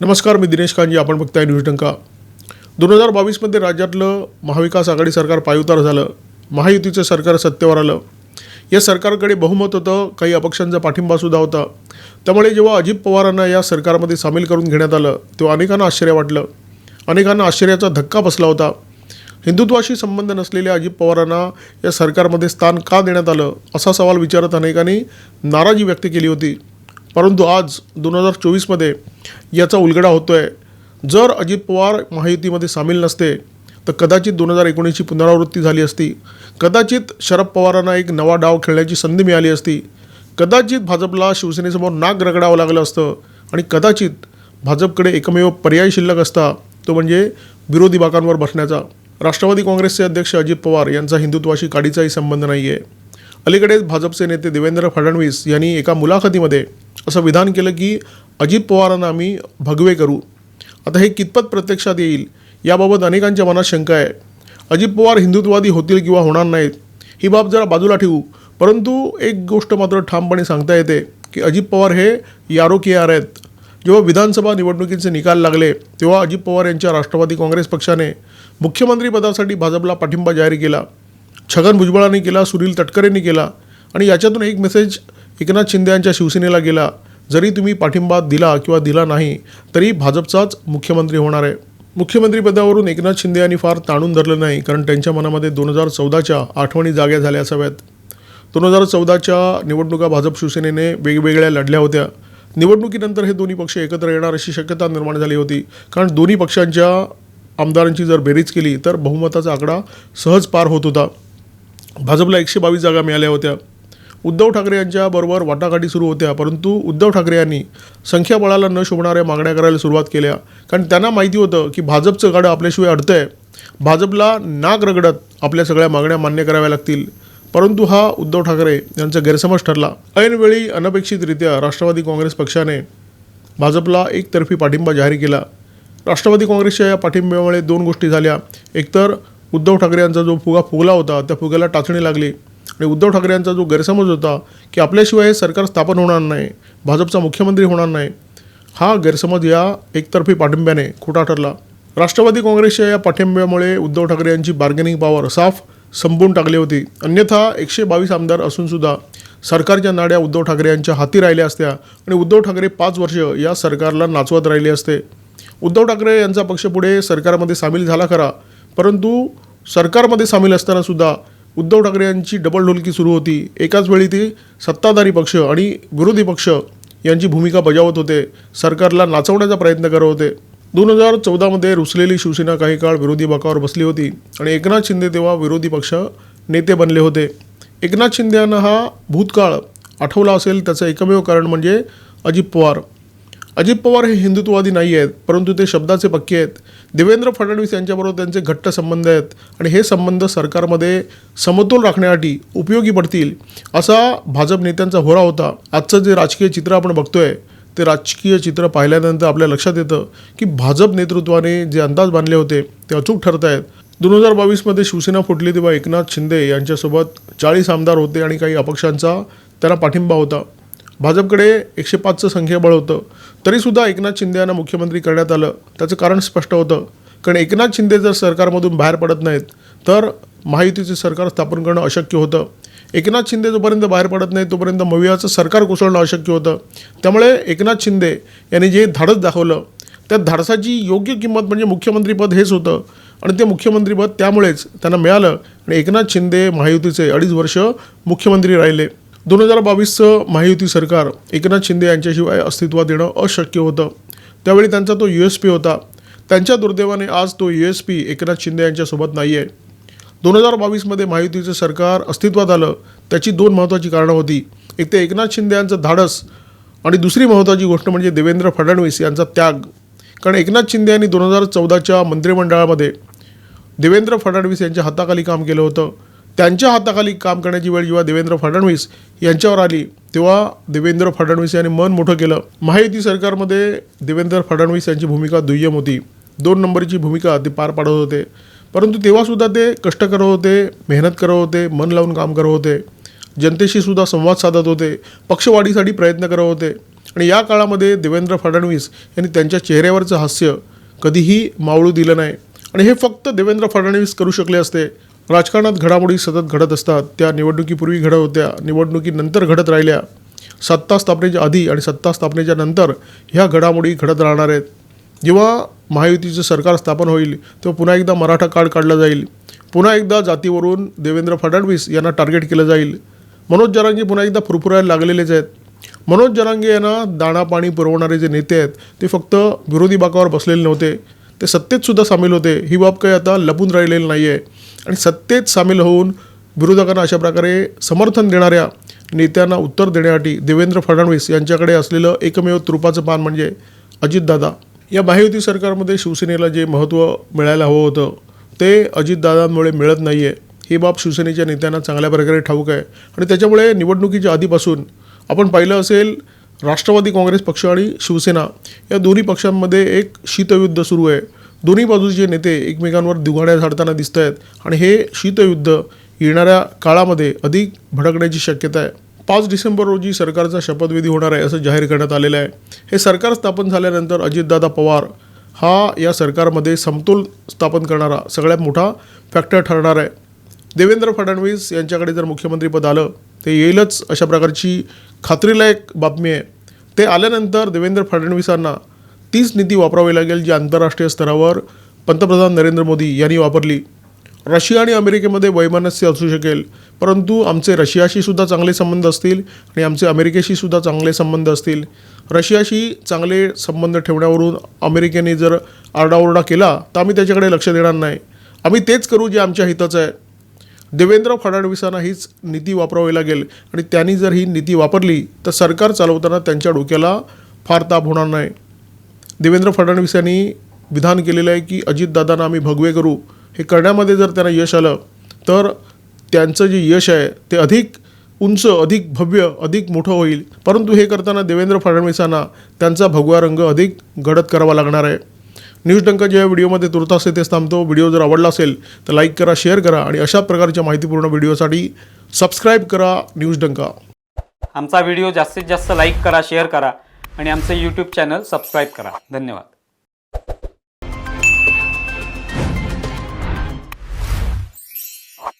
नमस्कार मी दिनेश कांजी आपण बघताय न्यूज टंका दोन हजार बावीसमध्ये राज्यातलं महाविकास आघाडी सरकार पायउतार झालं. महायुतीचं सरकार सत्तेवर आलं. या सरकारकडे बहुमत होतं काही अपक्षांचा पाठिंबासुद्धा होता. त्यामुळे जेव्हा अजित पवारांना या सरकारमध्ये सामील करून घेण्यात आलं तेव्हा अनेकांना आश्चर्य वाटलं. अनेकांना आश्चर्याचा धक्का बसला होता. हिंदुत्वाशी संबंध नसलेल्या अजित पवारांना या सरकारमध्ये स्थान का देण्यात आलं असा सवाल विचारत अनेकांनी नाराजी व्यक्त केली होती. परंतु आज दोन हजार चोवीसमध्ये याचा उलगडा होतो आहे जर अजित पवार महायुतीमध्ये सामील नसते तर कदाचित दोन हजार एकोणीसची पुनरावृत्ती झाली असती. कदाचित शरद पवारांना एक नवा डाव खेळण्याची संधी मिळाली असती. कदाचित भाजपला शिवसेनेसमोर नाक रगडावं लागलं असतं आणि कदाचित भाजपकडे एकमेव पर्याय शिल्लक असता तो म्हणजे विरोधी बाकांवर बसण्याचा. राष्ट्रवादी काँग्रेसचे अध्यक्ष अजित पवार यांचा हिंदुत्वाशी काडीचाही संबंध नाही आहे अलीकडेच भाजपचे नेते देवेंद्र फडणवीस यांनी एका मुलाखतीमध्ये असं विधान केलं की अजित पवारांना आम्ही भगवे करू. आता हे कितपत प्रत्यक्षात येईल याबाबत अनेकांच्या मनात शंका आहे. अजित पवार हिंदुत्ववादी होतील किंवा होणार नाहीत ही बाब जरा बाजूला ठेवू. परंतु एक गोष्ट मात्र ठामपणे सांगता येते की अजित पवार हे यारो के यार आहेत. जेव्हा विधानसभा निवडणुकीचे निकाल लागले तेव्हा अजित पवार यांच्या राष्ट्रवादी काँग्रेस पक्षाने मुख्यमंत्रीपदासाठी भाजपला पाठिंबा जाहीर केला. छगन भुजबळांनी केला सुनील तटकरेंनी केला आणि याच्यातून एक मेसेज एकनाथ शिंदे यांच्या शिवसेनेला गेला. जरी तुम्ही पाठिंबा दिला किंवा दिला नाही तरी भाजपचाच मुख्यमंत्री होणार आहे. मुख्यमंत्रीपदावरून एकनाथ शिंदे यांनी फार ताणून धरलं नाही कारण त्यांच्या मनामध्ये दोन हजार चौदाच्या आठवणी जाग्या झाल्या असाव्यात. दोन हजार चौदाच्या निवडणुका भाजप शिवसेनेने वेगवेगळ्या लढल्या होत्या. निवडणुकीनंतर हे दोन्ही पक्ष एकत्र येणार अशी शक्यता निर्माण झाली होती. कारण दोन्ही पक्षांच्या आमदारांची जर बेरीज केली तर बहुमताचा आकडा सहज पार होत होता. भाजपला एकशे बावीस जागा मिळाल्या होत्या. उद्धव ठाकरे यांच्याबरोबर वाटाघाटी सुरू होत्या परंतु उद्धव ठाकरे यांनी संख्याबळाला न शोभणाऱ्या मागण्या करायला सुरुवात केल्या. कारण त्यांना माहिती होतं की भाजपचं गाडं आपल्याशिवाय अडतंय. भाजपला नाक रगडत आपल्या सगळ्या मागण्या मान्य कराव्या लागतील. परंतु हा उद्धव ठाकरे यांचा गैरसमज ठरला. ऐनवेळी अनपेक्षितरित्या राष्ट्रवादी काँग्रेस पक्षाने भाजपला एकतर्फी पाठिंबा जाहीर केला. राष्ट्रवादी काँग्रेसच्या या पाठिंब्यामुळे दोन गोष्टी झाल्या. एकतर उद्धव ठाकरे यांचा जो फुगा फुगला होता त्या फुग्याला टाचणी लागली. आणि उद्धव ठाकरे यांचा जो गैरसमज होता की आपल्याशिवाय हे सरकार स्थापन होणार नाही भाजपचा मुख्यमंत्री होणार नाही हा गैरसमज या एकतर्फी पाठिंब्याने खोटा ठरला. राष्ट्रवादी काँग्रेसच्या या पाठिंब्यामुळे उद्धव ठाकरे यांची बार्गेनिंग पॉवर साफ संपून टाकली होती. अन्यथा एकशे बावीस आमदार असूनसुद्धा सरकारच्या नाड्या उद्धव ठाकरे यांच्या हाती राहिल्या असत्या आणि उद्धव ठाकरे पाच वर्ष या सरकारला नाचवत राहिले असते. उद्धव ठाकरे यांचा पक्ष पुढे सरकारमध्ये सामील झाला खरा परंतु सरकारमध्ये सामील असतानासुद्धा उद्धव ठाकरे यांची डबल ढोलकी सुरू होती. एकाच वेळी ती सत्ताधारी पक्ष आणि विरोधी पक्ष यांची भूमिका बजावत होते. सरकारला नाचवण्याचा प्रयत्न करत होते. दोन हजार चौदामध्ये रुसलेली शिवसेना काही काळ विरोधी बाकावर बसली होती आणि एकनाथ शिंदे तेव्हा विरोधी पक्ष नेते बनले होते. एकनाथ शिंदे यांना हा भूतकाळ आठवला असेल त्याचं एकमेव कारण म्हणजे अजित पवार. अजित पवार हे हिंदुत्ववादी नाही आहेत परंतु ते शब्दाचे पक्के आहेत. देवेंद्र फडणवीस यांच्याबरोबर त्यांचे घट्ट संबंध आहेत आणि हे संबंध सरकारमध्ये समतोल राखण्यासाठी उपयोगी पडतील असा भाजप नेत्यांचा होरा होता. आजचं जे राजकीय चित्र आपण बघतोय ते राजकीय चित्र पाहिल्यानंतर आपल्या लक्षात येतं की भाजप नेतृत्वाने जे अंदाज बांधले होते ते अचूक ठरत आहेत दोन हजार बावीसमध्ये शिवसेना फुटली तेव्हा एकनाथ शिंदे यांच्यासोबत चाळीस आमदार होते आणि काही अपक्षांचा त्यांना पाठिंबा होता. भाजपकडे एकशे पाचचं संख्याबळ होतं. तरीसुद्धा एकनाथ शिंदे यांना मुख्यमंत्री करण्यात आलं. त्याचं कारण स्पष्ट होतं. कारण एकनाथ शिंदे जर सरकारमधून बाहेर पडत नाहीत तर महायुतीचे सरकार स्थापन करणं अशक्य होतं. एकनाथ शिंदे जोपर्यंत बाहेर पडत नाही तोपर्यंत मवियाचं सरकार कोसळणं अशक्य होतं. त्यामुळे एकनाथ शिंदे यांनी जे धाडस दाखवलं त्या धाडसाची योग्य किंमत म्हणजे मुख्यमंत्रीपद हेच होतं. आणि ते मुख्यमंत्रीपद त्यामुळेच त्यांना मिळालं आणि एकनाथ शिंदे महायुतीचे अडीच वर्ष मुख्यमंत्री राहिले. दोन हजार बावीसचं महायुती सरकार एकनाथ शिंदे यांच्याशिवाय अस्तित्वात येणं अशक्य होतं. त्यावेळी त्यांचा तो यू एस पी होता. त्यांच्या दुर्दैवाने आज तो U S P Eknath Shinde यांच्यासोबत नाही आहे दोन हजार बावीसमध्ये महायुतीचं सरकार अस्तित्वात आलं त्याची दोन महत्त्वाची कारणं होती. एक ते एकनाथ शिंदे यांचं धाडस आणि दुसरी महत्त्वाची गोष्ट म्हणजे देवेंद्र फडणवीस यांचा त्याग. कारण एकनाथ शिंदे यांनी दोन हजार चौदाच्या मंत्रिमंडळामध्ये देवेंद्र फडणवीस यांच्या हाताखाली काम केलं होतं. त्यांच्या हाताखाली काम करण्याची वेळ जेव्हा देवेंद्र फडणवीस यांच्यावर आली. तेव्हा देवेंद्र फडणवीस यांनी मन मोठं केलं. महायुती सरकारमध्ये देवेंद्र फडणवीस यांची भूमिका दुय्यम होती. दोन नंबरची भूमिका ते पार पाडत होते. परंतु तेव्हासुद्धा ते कष्ट करत होते मेहनत करत होते मन लावून काम करत होते. जनतेशी सुद्धा संवाद साधत होते पक्षवाढीसाठी प्रयत्न करत होते. आणि या काळामध्ये देवेंद्र फडणवीस यांनी त्यांच्या चेहऱ्यावरचं हास्य कधीही मावळू दिलं नाही. आणि हे फक्त देवेंद्र फडणवीस करू शकले असते. राजकारणात घडामोडी सतत घडत असतात. त्या निवडणुकीपूर्वी घडत होत्या. निवडणुकीनंतर घडत राहिल्या. सत्ता स्थापनेच्या आधी आणि सत्ता स्थापनेच्या नंतर ह्या घडामोडी घडत राहणार आहेत. जेव्हा महायुतीचं सरकार स्थापन होईल तेव्हा पुन्हा एकदा मराठा कार्ड काढलं जाईल. पुन्हा एकदा जातीवरून देवेंद्र फडणवीस यांना टार्गेट केलं जाईल. मनोज जरांगे पुन्हा एकदा फुरफुरायला लागलेलेच आहेत. मनोज जरांगे यांना दाणापाणी पुरवणारे जे नेते आहेत ते फक्त विरोधी बाकावर बसलेले नव्हते. ते सत्तेतसुद्धा सामील होते. ही बाब काही आता लपून राहिलेली नाही आहे आणि सत्तेत सामील होऊन विरोधकांना अशा प्रकारे समर्थन देणाऱ्या नेत्यांना उत्तर देण्यासाठी देवेंद्र फडणवीस यांच्याकडे असलेलं एकमेव तुरुपाचं पान म्हणजे अजितदादा. या महायुती सरकारमध्ये शिवसेनेला जे महत्त्व मिळायला हवं होतं ते अजितदादांमुळे मिळत नाही आहे ही बाब शिवसेनेच्या नेत्यांना चांगल्या प्रकारे ठाऊक आहे. आणि त्याच्यामुळे निवडणुकीच्या आधीपासून आपण पाहिलं असेल राष्ट्रवादी काँग्रेस पक्ष आणि शिवसेना या दोन्ही पक्षांमध्ये एक शीतयुद्ध सुरू आहे. दोन्ही बाजूचे नेते एकमेकांवर दुगाड्या झाडताना दिसत आहेत आणि हे शीतयुद्ध येणाऱ्या काळामध्ये अधिक भडकण्याची शक्यता आहे. पाच डिसेंबर रोजी सरकारचा शपथविधी होणार आहे असं जाहीर करण्यात आलेलं आहे. हे सरकार स्थापन झाल्यानंतर अजितदादा पवार हा या सरकारमध्ये समतोल स्थापन करणारा सगळ्यात मोठा फॅक्टर ठरणार आहे. देवेंद्र फडणवीस यांच्याकडे जर मुख्यमंत्रीपद आलं ते येईलच अशा प्रकारची खात्रीलायक बातमी आहे. ते आल्यानंतर देवेंद्र फडणवीसांना तीच नीती वापरावी लागेल जी आंतरराष्ट्रीय स्तरावर पंतप्रधान नरेंद्र मोदी यांनी वापरली. रशिया आणि अमेरिकेमध्ये वैमनस्य असू शकेल परंतु आमचे रशियाशी सुद्धा चांगले संबंध असतील आणि आमचे अमेरिकेशी सुद्धा चांगले संबंध असतील. रशियाशी चांगले संबंध ठेवण्यावरून अमेरिकेने जर आरडाओरडा केला तर आम्ही त्याच्याकडे लक्ष देणार नाही. आम्ही तेच करू जे आमच्या हिताचं आहे. देवेंद्र फडणवीसांना हीच नीती वापरावी लागेल. आणि त्यांनी जर ही नीती वापरली तर सरकार चालवताना त्यांच्या डोक्याला फार ताप होणार नाही. देवेंद्र फडणवीस यांनी विधान केलेलं आहे की अजितदादांना आम्ही भगवे करू. हे करण्यामध्ये जर त्यांना यश आलं तर त्यांचं जे यश आहे ते अधिक उंच अधिक भव्य अधिक मोठं होईल. परंतु हे करताना देवेंद्र फडणवीसांना त्यांचा भगवा रंग अधिक गडद करावा लागणार आहे. न्यूज डंक ज्या व्हिडिओमध्ये तुर्तास तेच थांबतो. व्हिडिओ जर आवडला असेल तर लाईक करा शेअर करा आणि अशा प्रकारच्या माहितीपूर्ण व्हिडिओसाठी सबस्क्राईब करा न्यूज डंका. आमचा व्हिडिओ जास्तीत जास्त लाईक करा शेअर करा आणि आमचं यूट्यूब चॅनल सबस्क्राईब करा. धन्यवाद.